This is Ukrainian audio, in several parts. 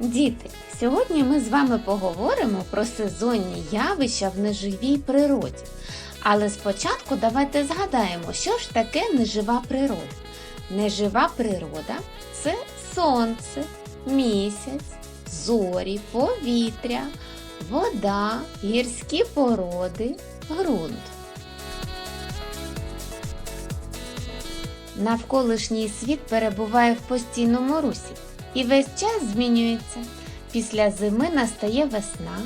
Діти, сьогодні ми з вами поговоримо про сезонні явища в неживій природі. Але спочатку давайте згадаємо, що ж таке нежива природа. Нежива природа це сонце, місяць, зорі, повітря, вода, гірські породи, ґрунт. Навколишній світ перебуває в постійному русі і весь час змінюється. Після зими настає весна,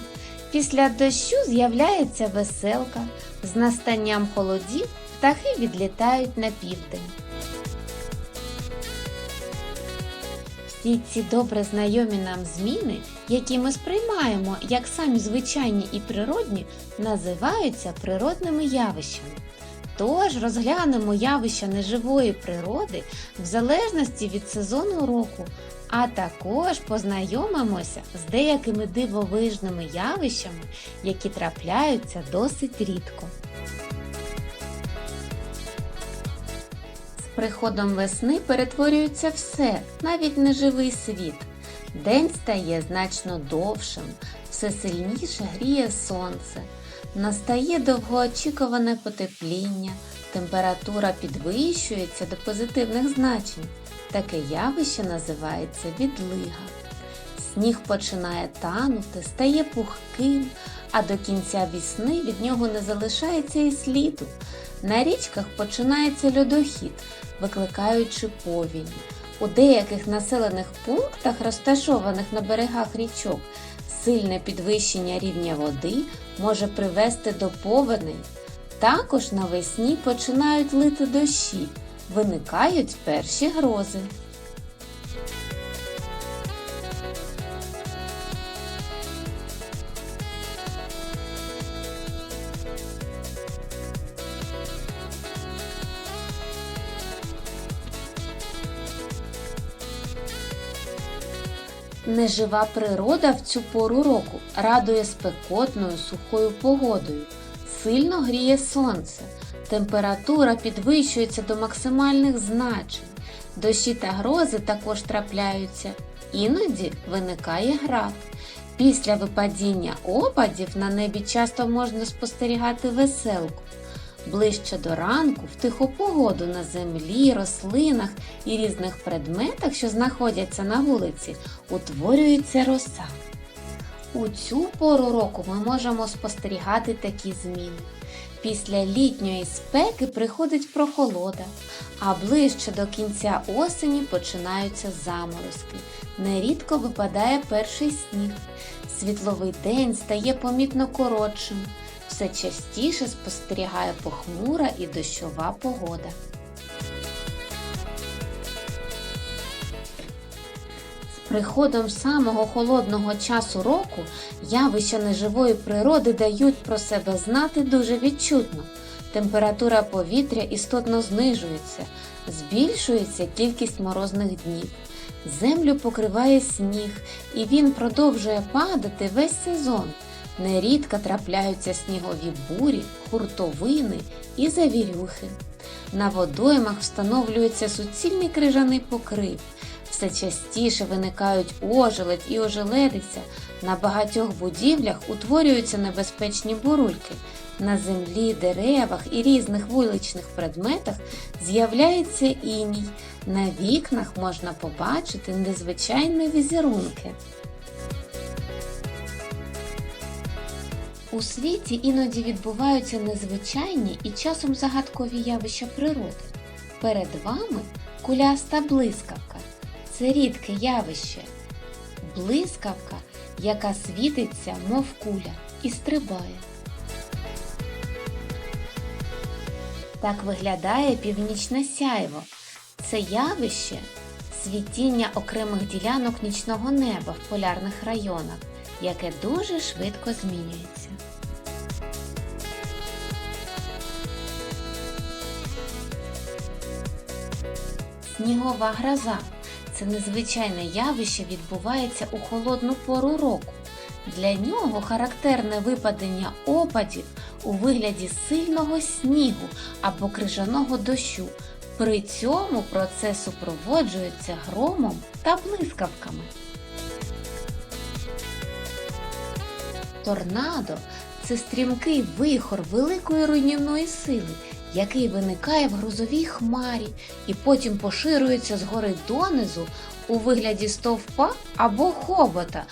після дощу з'являється веселка, з настанням холодів птахи відлітають на південь. Всі ці добре знайомі нам зміни, які ми сприймаємо як самі звичайні і природні, називаються природними явищами. Тож розглянемо явища неживої природи в залежності від сезону року, а також познайомимося з деякими дивовижними явищами, які трапляються досить рідко. З приходом весни перетворюється все, навіть неживий світ. День стає значно довшим, все сильніше гріє сонце. Настає довгоочікуване потепління, температура підвищується до позитивних значень. Таке явище називається відлига. Сніг починає танути, стає пухким, а до кінця вісни від нього не залишається і сліду. На річках починається льодохід, викликаючи повінь. У деяких населених пунктах, розташованих на берегах річок, сильне підвищення рівня води може привести до повеней. Також навесні починають лити дощі, виникають перші грози. Нежива природа в цю пору року радує спекотною сухою погодою, сильно гріє сонце, температура підвищується до максимальних значень, дощі та грози також трапляються, іноді виникає град. Після випадіння опадів на небі часто можна спостерігати веселку. Ближче до ранку в тиху погоду на землі, рослинах і різних предметах, що знаходяться на вулиці, утворюється роса. У цю пору року ми можемо спостерігати такі зміни. Після літньої спеки приходить прохолода, а ближче до кінця осені починаються заморозки. Нерідко випадає перший сніг. Світловий день стає помітно коротшим. Все частіше спостерігає похмура і дощова погода. З приходом самого холодного часу року явища неживої природи дають про себе знати дуже відчутно. Температура повітря істотно знижується, збільшується кількість морозних днів. Землю покриває сніг, і він продовжує падати весь сезон. Нерідко трапляються снігові бурі, хуртовини і завірюхи. На водоймах встановлюється суцільний крижаний покрив. Все частіше виникають ожеледь і ожеледиця. На багатьох будівлях утворюються небезпечні бурульки. На землі, деревах і різних вуличних предметах з'являється іній. На вікнах можна побачити незвичайні візерунки. У світі іноді відбуваються незвичайні і часом загадкові явища природи. Перед вами куляста блискавка. Це рідке явище. Блискавка, яка світиться, мов куля, і стрибає. Так виглядає північне сяйво. Це явище світіння окремих ділянок нічного неба в полярних районах, яке дуже швидко змінюється. Снігова гроза це незвичайне явище відбувається у холодну пору року. Для нього характерне випадення опадів у вигляді сильного снігу або крижаного дощу. При цьому процес супроводжується громом та блискавками. Торнадо це стрімкий вихор великої руйнівної сили, який виникає в грозовій хмарі і потім поширюється згори донизу у вигляді стовпа або хобота